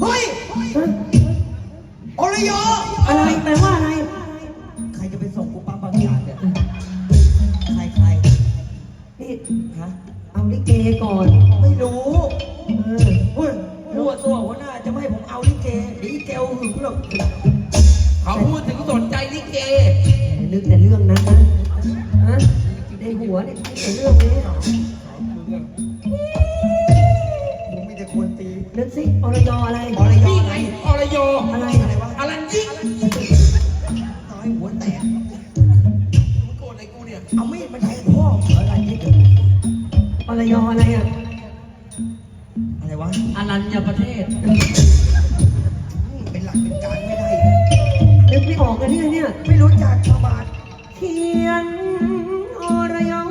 เฮ้ยฮะอรยออะไรแปลว่าอะไร ใครจะไปส่งกูปั๊บบางอย่างเนี่ย ใครใครนี่ฮะ เอาลิเกก่อน ไม่รู้ เออเฮ้ยรู้ว่าตัวหัวหน้าจะไม่ให้ผมเอาลิเกเดี๋ยวอีเกลหึงหรอกเขาพูดถึงสนใจลิเกนึกแต่เรื่องนั้นนะฮะในหัวเนี่ยคิดแต่เรื่องนี้ นตีนึกสิอรยออะไรอรยอนี่ไงไงอรยอะไรอะไรวะอลันยิกต่อยหัวแตกมึงโกรธอะไรกูเนี่ย เอามีดมาแทงพ่อเหรออะไรนี่อรยออะไรอะ อะไรวะอลัญญประเทศ เป็นหลักเป็นการไม่ได้ นึกไม่ออกกันเนี่ยเนี่ย ไม่รู้จักชาวบ้านเขียนอรยอ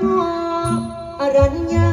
อรัญญา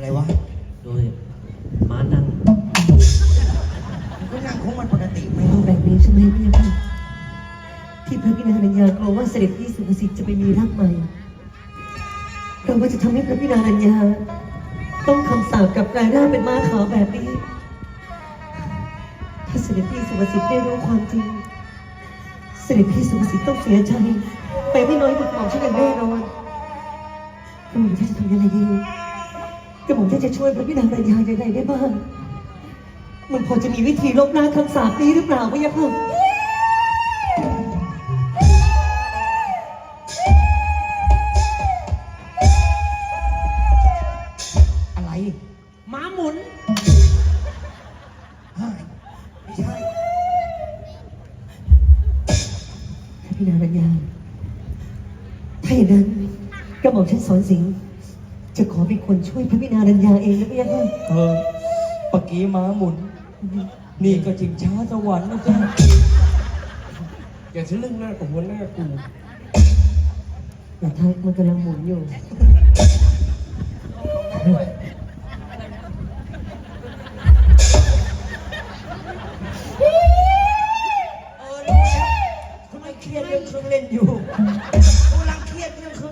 อะไรวะดูดิม้านั่งก็นั่งของมันปกติไหมไม่เอาแบบนี้ใช่ไหมพี่ยังที่พระพี่นางรัญญากลัวว่าเสด็จพี่สุภสิทธิ์จะไปมีรักใหม่เราว่าจะทำให้พระพี่นางรัญญาต้องคำสาปกลับกลายร่างเป็นม้าขาวแบบนี้ ถ้าเสด็จพี่สุภสิทธิ์ได้รู้ความจริง เสด็จพี่สุภสิทธิ์ต้องเสียใจไปไม่น้อยกว่าของฉันอย่างแน่นอนกระหม่อมท่านจะทำยังไงดี กระหม่อมท่านจะช่วยพระพี่นางรัญญาอย่างไรได้บ้าง มันพอจะมีวิธีลบล้างคำสาปนี้หรือเปล่าพะยะค่ะอะไรม้าหมุนหายไม่ใช่พระพี่นางรัญญาถ้าอย่างนั้นกระหม่อมฉันสอนสิงห์ จะขอเป็นคนช่วยพระพี่นางรัญญาเองนะพะยะค่ะเออปกี้ม้าหมุน นี่ก็จิงช้าสวรรค์นะจ๊ะอย่าทะลึ่งหน้ากับหัวหน้ากูแต่ทักมันกำลังหมุนอยู่ เออรู้แล้วทำไมเครียดเรื่องเครื่องเล่นอยู่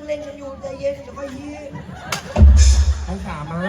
เรื่องเครื่องเล่นกันอยู่ใจเย็นจะค่อยยิ้มทั้งสามมา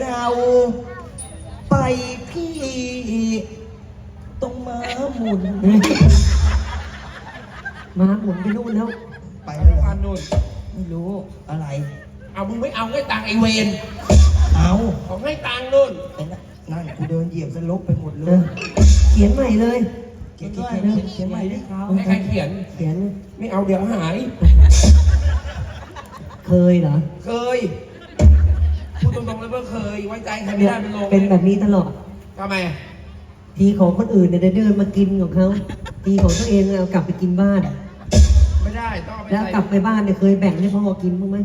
เรา ไปพี่ตรงม้าหมุน มาหมุนไปนู่นแล้ว ไปแล้วเหรออันนู่นไม่รู้อะไร เอามึงไม่เอาให้ตังค์ไอเวนเอาของให้ตังค์นู่นไอ้นั่นนั่นกูเดินเหยียบสลบไปหมดเลเอย อเขียนใหม่เลย เขียนเขียนเขียนเขียนใหม่ดิให้ใครเขียน เขียนไม่เอาเดี๋ยวหาย เคยเหรอ เคยพูด ตรงๆเลยว่าเคยไว้ใจใครไม่ได้เป็นโลงเป็นแบบนี้ตลอด ทำไม ทีของคนอื่นเนี่ยเดินมากินของเขาทีของตัวเองเอากลับไปกินบ้าน ไม่ได้ต้องเอาไปแล้วใส่กลับไปบ้านเนี่ยเคยแบ่งให้พ่อกินบ้างไหม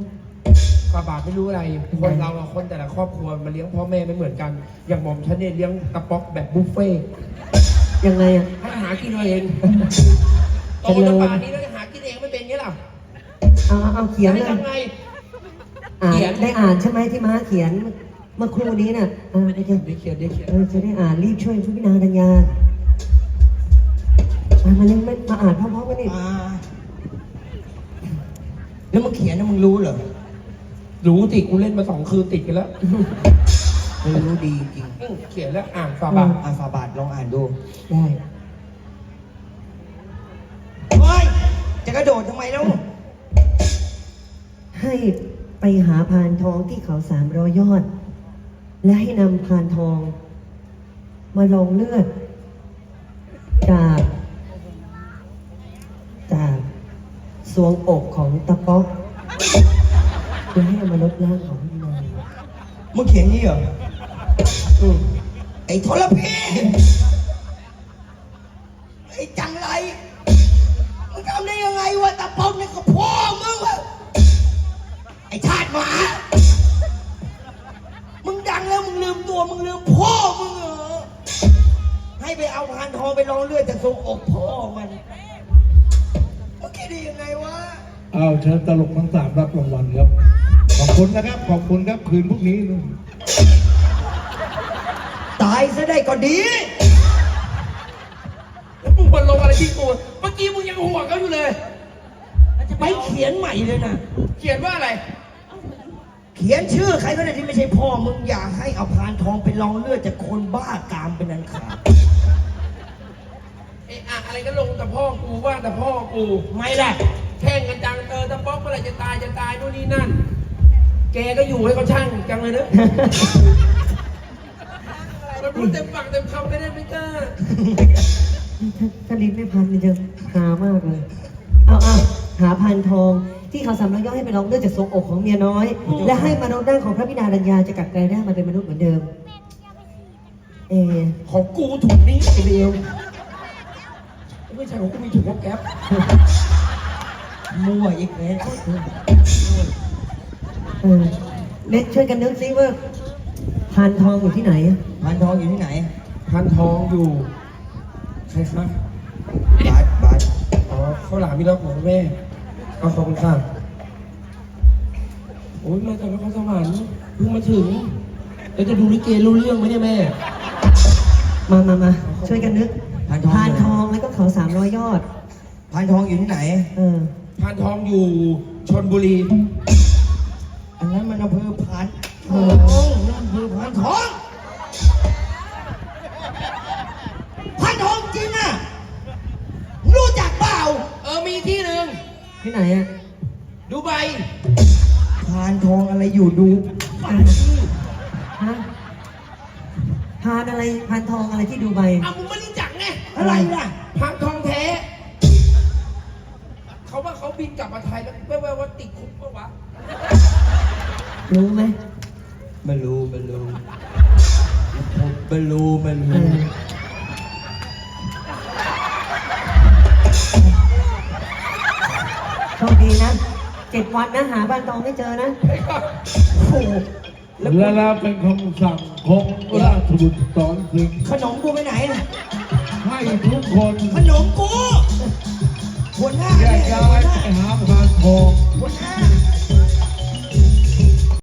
กว่าบาทไม่รู้อะไร คนเราอะคนแต่ละครอบครัวมาเลี้ยงพ่อแม่ไม่เหมือนกัน อย่างหม่อมฉันเนี่ยเลี้ยงกระป๊อกแบบบุฟเฟ่ต์ยังไงอะ ให้หากินเอาเองโตเจริจนญป่านนี้แล้วจะหากินเองไม่เป็นไงล่ะเอาเอาเอาเขียนให้เลยทำไง อ่านเขียนได้อ่านใช่ไหมที่ม้าเขียนเมื่อครู่นี้น่ะเออเดี๋ยวเดี๋ยวเขียนเดี๋ยวเขียนเออจะได้อ่านรีบช่วยพี่นาดัญญาอะมาเล่นมาอ่านพร้อมๆกันนี่มาแล้วมึงเขียนนะมึงรู้เหรอ รู้ติกูเล่นมาสองคืนติดกันแล้วมึงรู้ดีจริงอื้อเขียนแล้วอ่านฝาบาทอะฟาบาทลองอ่านดูได้เฮ้ยจะกระโดดทำไมแล้วให้ ไปหาพานทองที่เขาสามร้อยยอด และให้นำพานทอง มาลงเลือด จาก จากสวงอกของตะป๊อกเพื่อให้เอามาลดร่างของพี่นายมึงเขียนนี่เหรออืมไอ้ทรพี ล้วมึงลืมตัวมึงลืมพ่อมึงเหรอ ให้ไปเอาพานทองไปรองเลือดจากทรงอกพ่อมันมึงคิดได้ยังไงวะอ้าวเชิญตลกทั้งสามรับรางวัลครับ ขอบคุณนะครับ ขอบคุณครับคืนพรุ่งนี้นู่นตายซะได้ก็ดี แล้วมึงมาลงอะไรที่กูเมื่อกี้มึงยังห่วงเขาอยู่เลย ไปเขียนใหม่เลยนะ เขียนว่าอะไร เขียนชื่อใครก็ได้ที่ไม่ใช่พ่อมึงอย่าให้เอาพานทองไปรองเลือดจากคนบ้ากามเป็นอันขาดเอะอะอะไรก็ลงแต่พ่อกูว่าแต่พ่อกูไม่ล่ะแข่งกันจังเออตะป๊อกเมื่อไหรจะตายจะตายนู่นนี่นั่น แกก็อยู่ให้เขาช่างจังเลยเนอะ มันพูดเต็มปากเต็มคำไม่ได้ไม่กล้าถ้าถ้าลิ้นไม่พันมันจะหามากเลย เอาเอาหาพันทอง ที่เขาสามร้อยยอดให้ไปลองเลือดจากทรงอกของเมียน้อย และให้มนุษย์ร่างของพระบิดาดัญญาจะกลับกลายได้มาเป็นมนุษย์เหมือนเดิมเออของกูถุงนี้ไอเดียวไม่ใช่ของกูมีถุงของแก๊ปมั่วอีกแล้วเออเน็ตช่วยกันนึกซิว่าพันทองอยู่ที่ไหนอะพานทองอยู่ที่ไหนพันทองอยู่ใครครับบาสบาสอ๋อข้าวหลามมีแล้วของแม่ เอาขอบคุณค่ะโอ้ยมาจากนครสวรรค์เพิ่งมาถึงแล้วจะดูลิเกรู้เรื่องไหมเนี่ยแม่ มามามาช่วยกันนึกพานทองพานทองแล้วก็เขาสามร้อยยอด พานทองอยู่ที่ไหน เออ พานทองอยู่ชนบุรีานทองอะไรที่ดูใบเอามึงไม่รู้จักไงอะไรล่ะพานทองแท้ เขาว่าเขาบินกลับมาไทยแล้วแว่วๆว่าติดคุกปะวะ รู้ไหมไม่รู้ไม่รู้ไม่รู้ไม่เอรู้อโชคดีนะเจ็ดวันนะหาบ้านทองไม่เจอนะ โอ้โห และแล้วเป็นคำสั่งของราชบุตรสอนสิงห์ขนมกูไปไหนน่ะให้ทุกคนขนมกูหัวหน้าแยเนี่ยกย้าหัวยหน้าไปหาพานทองหัวหน้า